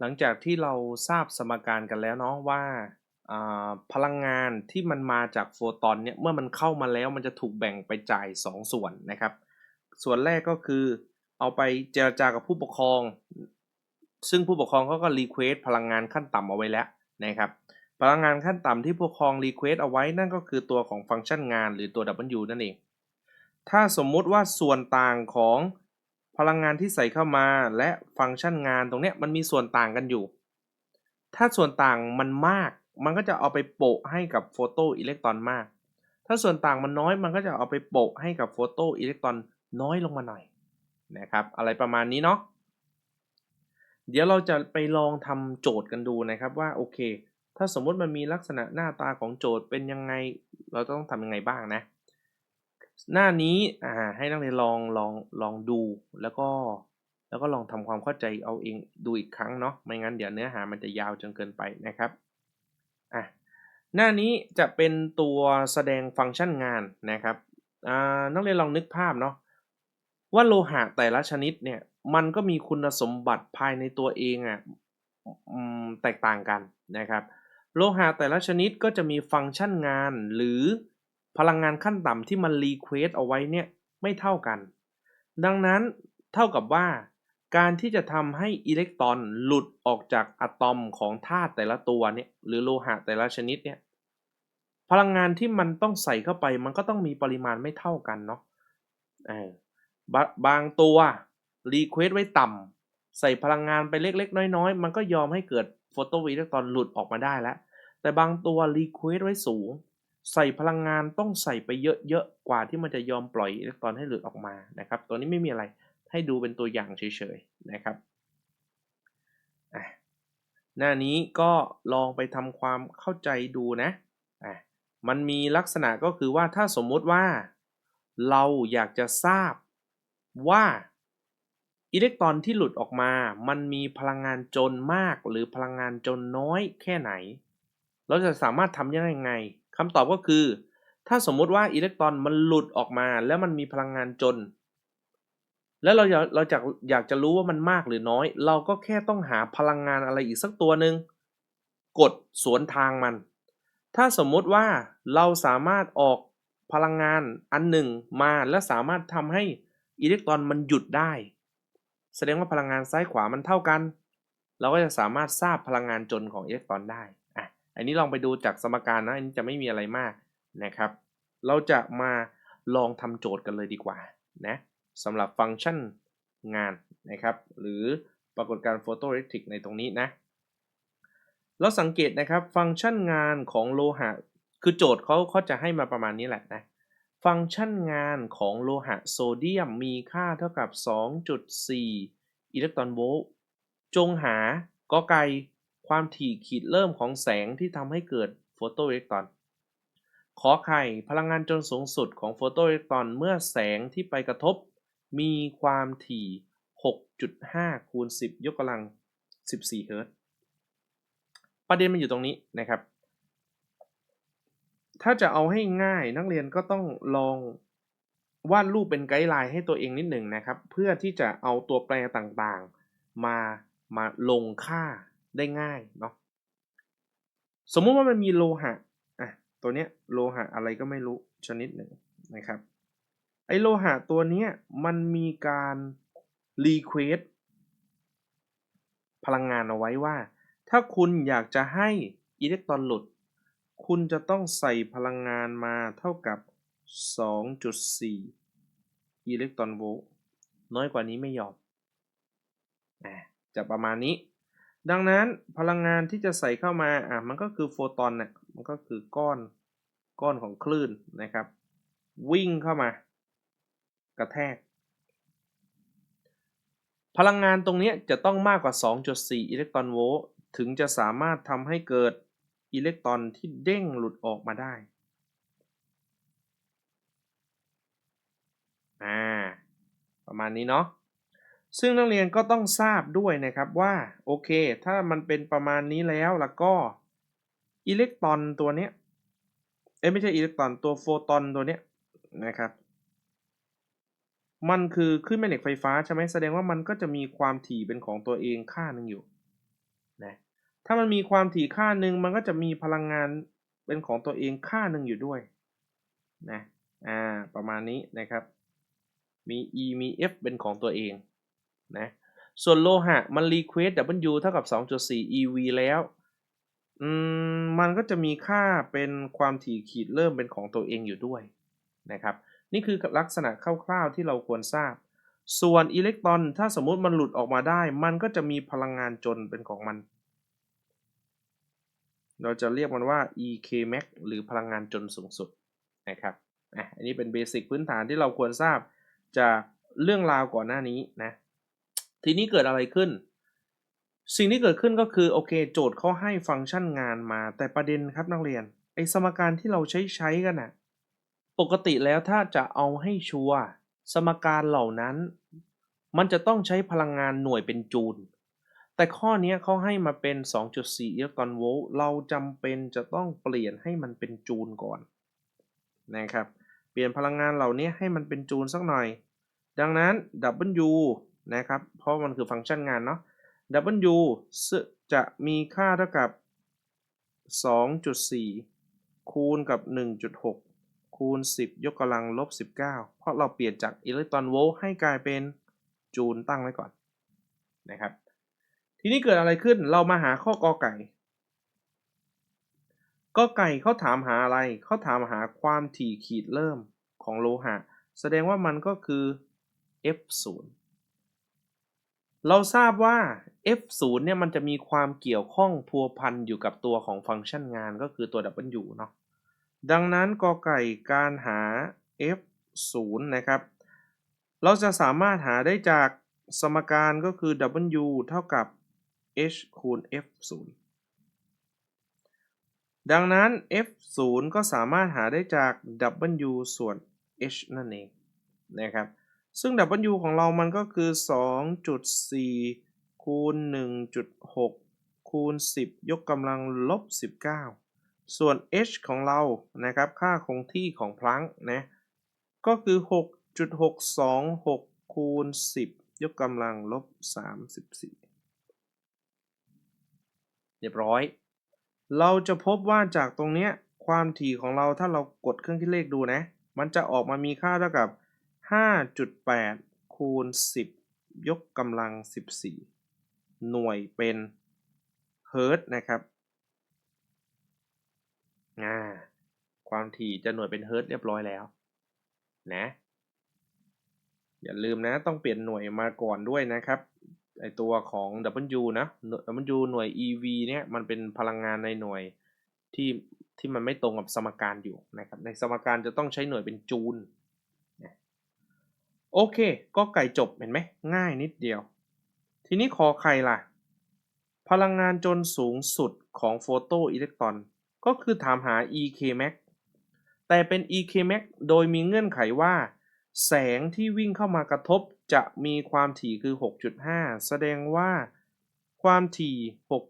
หลังจากที่เราทราบสมการกันแล้วเนาะว่าพลังงานที่มันมาจากโฟตอนเนี่ยเมื่อมันเข้ามาแล้วมันจะถูกแบ่งไปจ่าย 2 ส่วนนะครับ ส่วนแรกก็คือเอาไปเจรจากับผู้ปกครอง ซึ่งผู้ปกครองเขาก็รีเควสพลังงานขั้นต่ำเอาไว้แล้วนะครับพลังงานขั้นต่ำที่ผู้ปกครองรีเควสเอาไว้นั่นก็คือตัวของฟังก์ชันงานหรือตัว W นั่นเอง ถ้าสมมุติว่าส่วนต่างของ พลังงานที่ใส่เข้ามาและฟังก์ชันงานตรงเนี้ยมันมีส่วนต่างกันอยู่ ถ้าส่วนต่างมันมาก มันก็จะเอาไปโปะให้กับโฟโตอิเล็กตรอนมาก ถ้าส่วนต่างมันน้อยมันก็จะเอาไปโปะให้กับโฟโตอิเล็กตรอนน้อยลงมาหน่อยนะครับ อะไรประมาณนี้เนาะเดี๋ยวเราจะไปลองทำโจทย์กันดูนะครับว่าโอเค ถ้าสมมุติมันมีลักษณะหน้าตาของโจทย์เป็นยังไง เราต้องทำยังไงบ้างนะ หน้านี้อ่าให้นักเรียนลองลองลองดูแล้วก็แล้วก็ลองทำความเข้าใจเอาเองดูอีกครั้งเนาะไม่งั้นเดี๋ยวเนื้อหามันจะยาวจนเกินไปนะครับอะหน้านี้จะเป็นตัวแสดงฟังก์ชันงานนะครับอ่านักเรียนลองนึกภาพเนาะว่าโลหะแต่ละชนิดเนี่ยมันก็มีคุณสมบัติภายในตัวเองอะแตกต่างกันนะครับ โลหะแต่ละชนิดก็จะมีฟังก์ชันงานหรือ พลังงานขั้นต่ำที่มันรีเควสเอาไว้เนี่ยไม่เท่ากัน ดังนั้นเท่ากับว่า การที่จะทำให้อิเล็กตรอนหลุดออกจากอะตอมของธาตุแต่ละตัวเนี่ยหรือโลหะแต่ละชนิดเนี่ยพลังงานที่มันต้องใส่เข้าไปมันก็ต้องมีปริมาณไม่เท่ากันเนาะเออบางตัวรีเควสไว้ต่ำใส่พลังงานไปเล็กๆ น้อยๆ มันก็ยอมให้เกิดโฟโตอิเล็กตรอนหลุดออกมาได้แล้ว แต่บางตัวรีเควสไว้สูง ใส่พลังงานต้องใส่ไปเยอะๆ กว่าที่มันจะยอมปล่อยอิเล็กตรอนให้หลุดออกมานะครับ ตัวนี้ไม่มีอะไรให้ดูเป็นตัวอย่างเฉยๆนะครับหน้านี้ก็ลองไปทำความเข้าใจดูนะอะมันมีลักษณะก็คือว่าถ้าสมมุติว่าเราอยากจะทราบว่าอิเล็กตรอนที่หลุดออกมา มันมีพลังงานจนมากหรือพลังงานจนน้อยแค่ไหน เราจะสามารถทำยังไง คำตอบก็คือ ถ้าสมมุติว่าอิเล็กตรอนมันหลุดออกมา แล้วมันมีพลังงานจน แล้วเราอยากเราจะอยากจะรู้ว่ามันมากหรือน้อย เราก็แค่ต้องหาพลังงานอะไรอีกสักตัวหนึ่งกดสวนทางมัน ถ้าสมมุติว่าเราสามารถออกพลังงานอันหนึ่งมาและสามารถทำให้อิเล็กตรอนมันหยุดได้ แสดงว่าพลังงานซ้ายขวามันเท่ากัน เราก็จะสามารถทราบพลังงานจนของอิเล็กตรอนได้ อันนี้ลองไปดูจากสมการนะอันนี้จะไม่มีอะไรมากนะครับ เราจะมาลองทำโจทย์กันเลยดีกว่านะสำหรับฟังก์ชันงานนะครับ หรือปรากฏการณ์โฟโตเล็กทริกในตรงนี้นะเราสังเกตนะครับฟังก์ชันงานของโลหะ คือโจทย์เขาเขาจะให้มาประมาณนี้แหละนะฟังก์ชันงานของโลหะโซเดียมมีค่าเท่ากับ 2.4 อิเล็กตรอนโวลต์จงหากอไก่ ความถี่ขีดเริ่มของแสงที่ทำให้เกิดโฟโตอิเล็กตรอน ขอไข่พลังงานจนสูงสุดของโฟโตอิเล็กตรอนเมื่อแสงที่ไปกระทบ มีความถี่ 6.5 คูณ 10 ยกกำลัง 14 เฮิรตซ์ ประเด็นมันอยู่ตรงนี้นะครับ ถ้าจะเอาให้ง่ายนักเรียนก็ต้องลองวาดรูปเป็นไกด์ไลน์ให้ตัวเองนิดหนึ่งนะครับ เพื่อที่จะเอาตัวแปรต่างๆ มามาลงค่า ได้ง่ายเนาะสมมุติว่ามันมีโลหะอะตัวเนี้ยโลหะอะไรก็ไม่รู้ชนิดหนึ่งนะครับไอโลหะตัวเนี้ยมันมีการรีเควสพลังงานเอาไว้ว่า ถ้าคุณอยากจะให้อิเล็กตรอนหลุด คุณจะต้องใส่พลังงานมาเท่ากับ 2.4 อิเล็กตรอนโวลต์น้อยกว่านี้ไม่ยอมอจะประมาณนี้ ดังนั้นพลังงานที่จะใส่เข้ามาอะมันก็คือโฟตอนเนี่ยมันก็คือก้อนก้อนของคลื่นนะครับ วิ่งเข้ามากระแทก พลังงานตรงนี้จะต้องมากกว่า 2.4 อิเล็กตรอนโวลต์ถึงจะสามารถทำให้เกิดอิเล็กตรอนที่เด้งหลุดออกมาได้อ่าประมาณนี้เนาะ ซึ่งนักเรียนก็ต้องทราบด้วยนะครับว่าโอเค ถ้ามันเป็นประมาณนี้แล้วแล้วก็อิเล็กตรอนตัวนี้เอ้ไม่ใช่อิเล็กตรอนตัวโฟตอนตัวนี้นะครับ มันคือคลื่นแม่เหล็กไฟฟ้าใช่ไหมแสดงว่ามันก็จะมีความถี่เป็นของตัวเองค่าหนึ่งอยู่นะถ้ามันมีความถี่ค่าหนึ่งมันก็จะมีพลังงานเป็นของตัวเองค่าหนึ่งอยู่ด้วยนะอ่าประมาณนี้นะครับ มี E มี F เป็นของตัวเอง นะส่วนโลหะมัน request W เท่ากับ 2.4 eV แล้วอืมมันก็จะมีค่าเป็นความถี่ขีดเริ่มเป็นของตัวเองอยู่ด้วยนะครับ นี่คือลักษณะคร่าวๆที่เราควรทราบ ส่วนอิเล็กตรอนถ้าสมมุติมันหลุดออกมาได้ มันก็จะมีพลังงานจนเป็นของมัน เราจะเรียกมันว่า EK max หรือพลังงานจนสูงสุดนะครับอะอันนี้เป็นเบสิกพื้นฐานที่เราควรทราบจากเรื่องราวก่อนหน้านี้นะ ทีนี้เกิดอะไรขึ้น สิ่งที่เกิดขึ้นก็คือโอเค โจทย์เขาให้ฟังก์ชันงานมา แต่ประเด็นครับนักเรียนไอสมการที่เราใช้ใช้กันน่ะปกติแล้วถ้าจะเอาให้ชัวร์สมการเหล่านั้น มันจะต้องใช้พลังงานหน่วยเป็นจูล แต่ข้อนี้เขาให้มาเป็น 2.4 อิเล็กตรอนโวลต์เราจำเป็นจะต้องเปลี่ยนให้มันเป็นจูลก่อนนะครับ เปลี่ยนพลังงานเหล่านี้ให้มันเป็นจูลสักหน่อย ดังนั้น W นะครับ เพราะมันคือฟังก์ชันงานเนาะ W จะมีค่าเท่ากับ 2.4 คูณกับ 1.6 คูณ 10 ยกกำลังลบ 19 เพราะเราเปลี่ยนจากอิเล็กตรอนโวลต์ให้กลายเป็นจูลตั้งไว้ก่อนนะครับ ทีนี้เกิดอะไรขึ้นเรามาหาข้อกอไก่กอไก่เขาถามหาอะไร เขาถามหาความถี่ขีดเริ่มของโลหะ แสดงว่ามันก็คือ F0 เราทราบว่า F0 เนี่ยมันจะมีความเกี่ยวข้องพัวพันอยู่กับตัวของฟังก์ชันงานก็คือตัว W เนาะดังนั้นกอไก่การหา F0 นะครับ เราจะสามารถหาได้จากสมการก็คือ W เท่ากับ H คูณ F0 ดังนั้น F0 ก็สามารถหาได้จาก W ส่วน H นั่นเองนะครับ ซึ่ง W ของเรามันก็คือ 2.4 คูณ 1.6 คูณ 10 ยกกำลังลบ 19 ส่วน H ของเรา นะครับ ค่าคงที่ของพลังนะ ก็คือ 6.626 คูณ 10 ยกกำลังลบ 34 เรียบร้อย เราจะพบว่าจากตรงเนี้ย ความถี่ของเราถ้าเรากดเครื่องคิดเลขดูนะ มันจะออกมามีค่าเท่ากับ 5.8คูณ10ยกกำลัง14หน่วยเป็นเฮิร์ตนะครับอ่าความถี่จะหน่วยเป็นเฮิร์ตเรียบร้อยแล้วนะอย่าลืมนะต้องเปลี่ยนหน่วยมาก่อนด้วยนะครับไอตัวของ W นะ W หน่วย EV เนี่ยมันเป็นพลังงานในหน่วยที่ที่มันไม่ตรงกับสมการอยู่นะครับในสมการจะต้องใช้หน่วยเป็นจูล โอเคก็ไก่จบเห็นไหมง่ายนิดเดียว ทีนี้ขอใครล่ะ พลังงานจนสูงสุดของโฟโตอิเล็กตรอน ก็คือถามหา EK max แต่เป็น EK max โดยมีเงื่อนไขว่า แสงที่วิ่งเข้ามากระทบจะมีความถี่คือ 6.5 แสดงว่าความถี่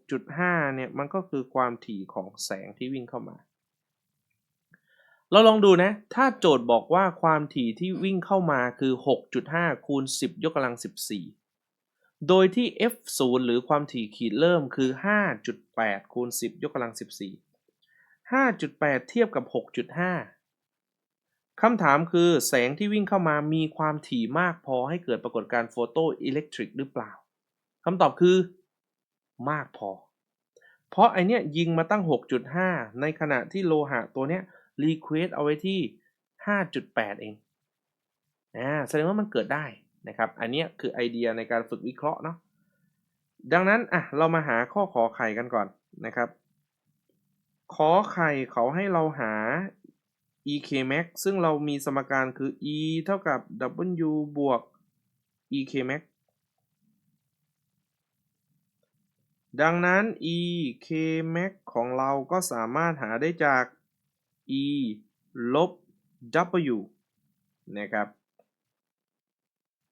6.5 เนี่ย มันก็คือความถี่ของแสงที่วิ่งเข้ามา เราลองดูนะ ถ้าโจทย์บอกว่าความถี่ที่วิ่งเข้ามาคือ 6.5 คูณ 10 ยกกำลัง 14 โดยที่ f0 หรือความถี่ขีดเริ่มคือ 5.8 คูณ 10 ยกกำลัง 14 5.8 เทียบกับ 6.5 คำถามคือแสงที่วิ่งเข้ามามีความถี่มากพอให้เกิดปรากฏการณ์โฟโตอิเล็กทริกหรือเปล่า คำตอบคือ มากพอ เพราะไอเนี้ยยิงมาตั้ง 6.5 ในขณะที่โลหะตัวเนี้ย รีเควสเอาไว้ที่ 5.8 เองอ่าแสดงว่ามันเกิดได้นะครับ อันนี้คือไอเดียในการฝึกวิเคราะห์เนาะดังนั้นอะเรามาหาข้อขอไข่กันก่อนนะครับ ขอไข่เขาให้เราหา ek max ซึ่งเรามีสมการคือ e เท่ากับ w บวก ek max ดังนั้น e k max ของเราก็สามารถหาได้จาก e ลบ w นะครับ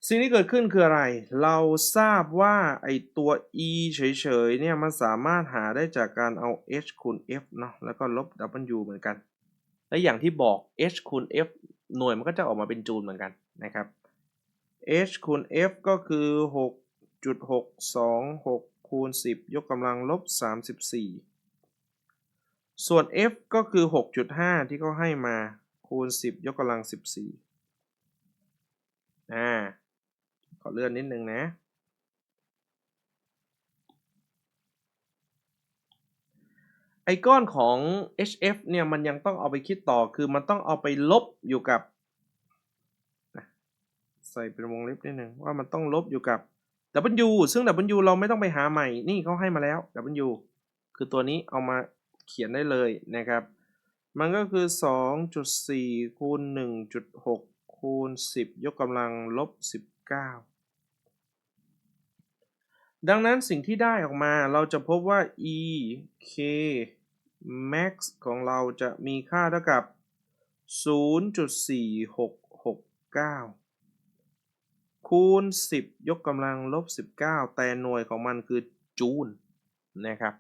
สิ่งที่เกิดขึ้นคืออะไร เราทราบว่าไอตัว e เฉยๆ เนี่ยมันสามารถหาได้จากการเอา h คูณ f เนาะ แล้วก็ลบ w เหมือนกัน และอย่างที่บอก h คูณ f หน่วยมันก็จะออกมาเป็นจูลเหมือนกันนะครับ h คูณ f ก็คือ 6.626คูณ10 ยกกำลังลบ 34 ส่วน f ก็คือ 6.5 ที่เขาให้มาคูณ 10 ยกกำลัง 14อ่าขอเลื่อนนิดนึงนะ ไอ้ก้อนของ HF เนี่ยมันยังต้องเอาไปคิดต่อคือมันต้องเอาไปลบอยู่กับ ใส่เป็นวงเล็บนิดนึงว่ามันต้องลบอยู่กับ W ซึ่ง W เราไม่ต้องไปหาใหม่นี่เขาให้มาแล้ว W คือตัวนี้เอามา เขียนได้เลยนะครับ มันก็คือ 2.4 คูณ 1.6 คูณ 10 ยกกำลังลบ 19 ดังนั้นสิ่งที่ได้ออกมาเราจะพบว่า e k max ของเราจะมีค่าเท่ากับ 0.4669 คูณ 10 ยกกำลังลบ 19 แต่หน่วยของมันคือจูลนะครับ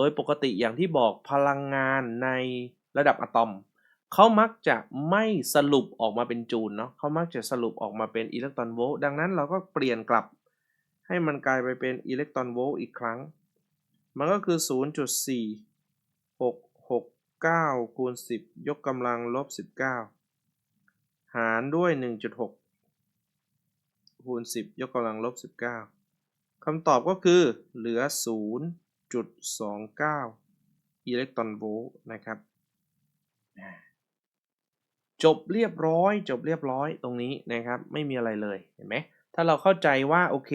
โดยปกติอย่างที่บอกพลังงานในระดับอะตอม เขามักจะไม่สรุปออกมาเป็นจูลเนาะเขามักจะสรุปออกมาเป็นอิเล็กตรอนโวลต์ดังนั้นเราก็เปลี่ยนกลับ ให้มันกลายไปเป็นอิเล็กตรอนโวลต์อีกครั้ง มันก็คือ 0.4669คูณ10 ยกกำลังลบ 19 หารด้วย 1.6คูณ10 ยกกำลังลบ 19คำตอบก็คือเหลือ 0.29 อิเล็กตรอนโวลต์นะครับจบเรียบร้อยจบเรียบร้อยตรงนี้นะครับไม่มีอะไรเลยเห็นไหมถ้าเราเข้าใจว่าโอเค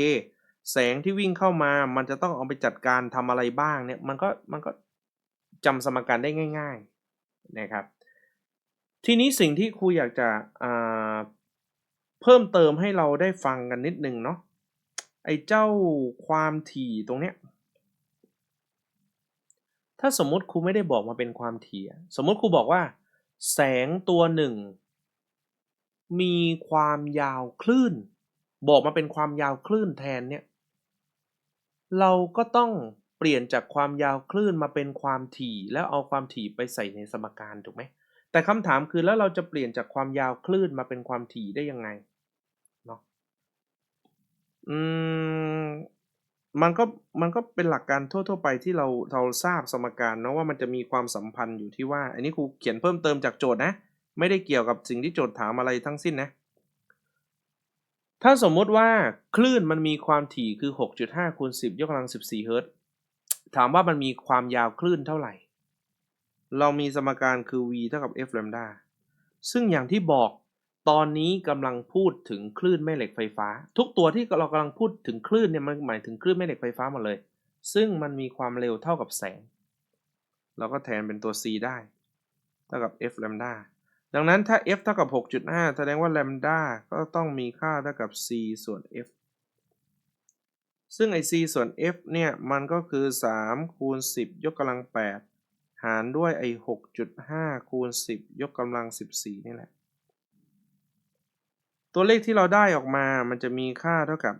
แสงที่วิ่งเข้ามามันจะต้องเอาไปจัดการทำอะไรบ้างเนี่ยมันก็มันก็จำสมการได้ง่าย ๆนะครับ ทีนี้สิ่งที่ครูอยากจะเพิ่มเติมให้เราได้ฟังกันนิดนึงเนาะไอ้เจ้าความถี่ตรงเนี้ย ถ้าสมมติครูไม่ได้บอกมาเป็นความถี่สมมติครูบอกว่า แสงตัวหนึ่ง มีความยาวคลื่น บอกมาเป็นความยาวคลื่นแทนเนี่ย เราก็ต้องเปลี่ยนจากความยาวคลื่นมาเป็นความถี่แล้วเอาความถี่ไปใส่ในสมการถูกไหมแต่คำถามคือแล้วเราจะเปลี่ยนจากความยาวคลื่นมาเป็นความถี่ได้ยังไงเนาะอืม มันก็ มันก็เป็นหลักการทั่ว ๆ ไปที่เรา เราทราบสมการเนาะว่า มันจะมีความสัมพันธ์อยู่ที่ว่า อันนี้ครูเขียนเพิ่มเติมจากโจทย์นะ ไม่ได้เกี่ยวกับสิ่งที่โจทย์ถามอะไรทั้งสิ้นนะ ถ้าสมมุติว่าคลื่นมันมีความถี่คือ 6.5คูณ10 ยกกำลัง 14 เฮิรตซ์ ถามว่ามันมีความยาวคลื่นเท่าไหร่ เรามีสมการคือ v เท่ากับ f แลมดาซึ่งอย่างที่บอก ตอนนี้กำลังพูดถึงคลื่นแม่เหล็กไฟฟ้า ทุกตัวที่เรากำลังพูดถึงคลื่นเนี่ยมันหมายถึงคลื่นแม่เหล็กไฟฟ้าหมดเลย ซึ่งมันมีความเร็วเท่ากับแสง เราก็แทนเป็นตัว c ได้ เท่ากับ f แลมดาดังนั้นถ้า f เท่ากับ 6.5 แสดงว่าแลมดาก็ต้องมีค่าเท่ากับ c ส่วน f ซึ่งไอ c ส่วน f เนี่ย มันก็คือ 3 คูณ 10 ยกกำลัง 8 หารด้วยไอ6.5 คูณ 10 ยกกำลัง 14 นี่แหละ ตัวเลขที่เราได้ออกมามันจะมีค่าเท่ากับ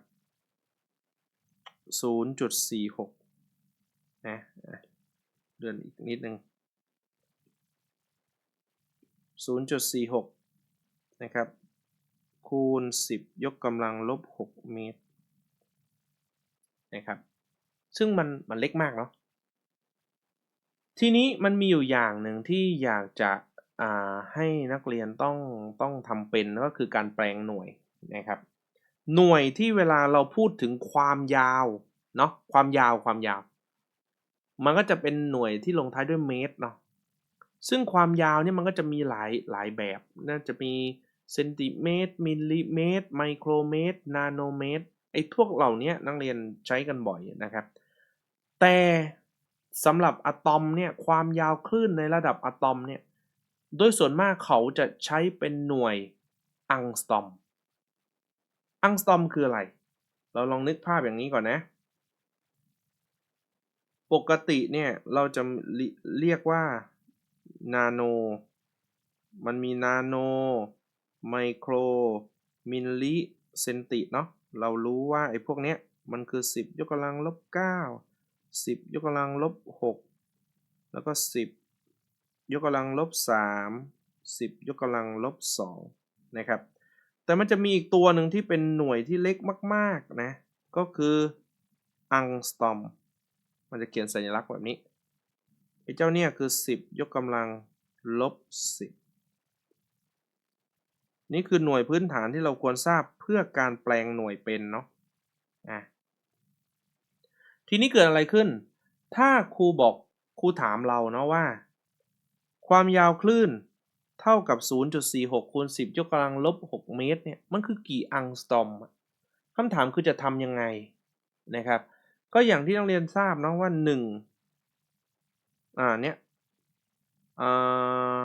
0.46 นะเลื่อนอีกนิดนึง 0.46 นะครับ คูณ 10 ยกกำลังลบ 6 เมตร นะครับ ซึ่งมันมันเล็กมากเนาะ ทีนี้มันมีอยู่อย่างหนึ่งที่อยากจะ ให้นักเรียนต้องต้องทำเป็นก็คือการแปลงหน่วยนะครับ หน่วยที่เวลาเราพูดถึงความยาวเนาะความยาวความยาว มันก็จะเป็นหน่วยที่ลงท้ายด้วยเมตรเนาะซึ่งความยาวเนี่ยมันก็จะมีหลายหลายแบบน่าจะมีเซนติเมตรมิลลิเมตรไมโครเมตรนาโนเมตรไอ้พวกเหล่านี้นักเรียนใช้กันบ่อยนะครับ แต่สำหรับอะตอมเนี่ยความยาวคลื่นในระดับอะตอมเนี่ย โดยส่วนมากเขาจะใช้เป็นหน่วยอังสตอม อังสตอมคืออะไร เราลองนึกภาพอย่างนี้ก่อนนะ ปกติเนี่ยเราจะเรียกว่านาโน มันมีนาโน ไมโคร มิลลิ เซนติ เนาะ เรารู้ว่าไอ้พวกเนี้ยมันคือ 10 ยกกำลังลบ 9 10 ยกกำลังลบ 6 แล้วก็ 10 ยกกำลังลบ3 10 ยกกำลังลบ2นะครับ แต่มันจะมีอีกตัวหนึ่งที่เป็นหน่วยที่เล็กมากๆนะ ก็คืออังสตอม มันจะเขียนสัญลักษณ์แบบนี้ไอ้เจ้าเนี่ยคือ 10 ยกกำลังลบ 10 นี่คือหน่วยพื้นฐานที่เราควรทราบเพื่อการแปลงหน่วยเป็นเนาะอะทีนี้เกิดอะไรขึ้น ถ้าครูบอกครูถามเราเนาะว่า ความยาวคลื่นเท่ากับ 0.46คูณ10ยกกำลังลบ 6 เมตรเนี่ยมันคือกี่อังสตอมคำถามคือจะทำยังไงนะครับ ก็อย่างที่นักเรียนทราบนะว่า 1 อ่าเนี่ยอ่า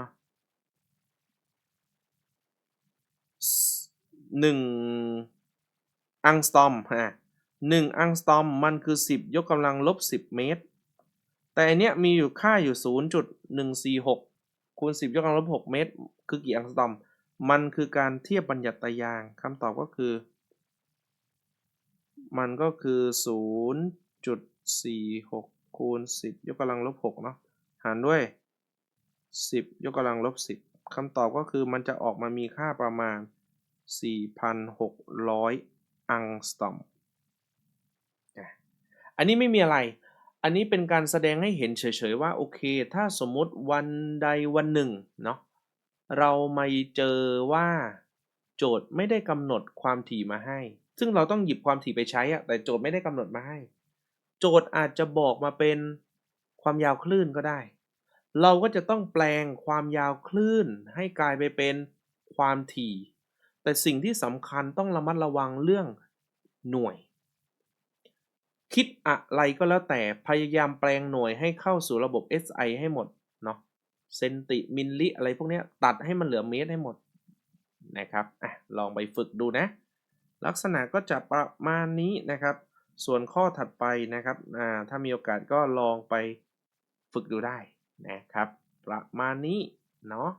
หนึ่งอังสตอมฮะหนึ่งอังสตอมมันคือ 10 ยกกำลังลบ 10 เมตร แต่อันเนี้ยมีอยู่ค่าอยู่ 0.146 คูณ 10 ยกกำลังลบ 6 เมตร คือกี่อังสตอม มันคือการเทียบบัญญัติยางคำตอบก็คือ มันก็คือ 0.46 คูณ 10 ยกกำลังลบ 6 เนาะ หารด้วย 10 ยกกำลังลบ 10คำตอบก็คือมันจะออกมามีค่าประมาณ 4,600 อังสตอม อันนี้ไม่มีอะไร อันนี้เป็นการแสดงให้เห็นเฉยๆว่าโอเค ถ้าสมมติวันใดวันหนึ่งเนาะเรามาเจอว่าโจทย์ไม่ได้กำหนดความถี่มาให้ ซึ่งเราต้องหยิบความถี่ไปใช้อะแต่โจทย์ไม่ได้กำหนดมาให้ โจทย์อาจจะบอกมาเป็นความยาวคลื่นก็ได้ เราก็จะต้องแปลงความยาวคลื่นให้กลายไปเป็นความถี่ แต่สิ่งที่สำคัญต้องระมัดระวังเรื่องหน่วย คิดอะไรก็แล้วแต่พยายามแปลงหน่วยให้เข้าสู่ระบบ SI ให้หมดเนาะเซนติมิลลิอะไรพวกนี้ตัดให้มันเหลือเมตรให้หมดนะครับอะลองไปฝึกดูนะ ลักษณะก็จะประมาณนี้นะครับ ส่วนข้อถัดไปนะครับอ่าถ้ามีโอกาสก็ลองไปฝึกดูได้นะครับ ประมาณนี้เนาะ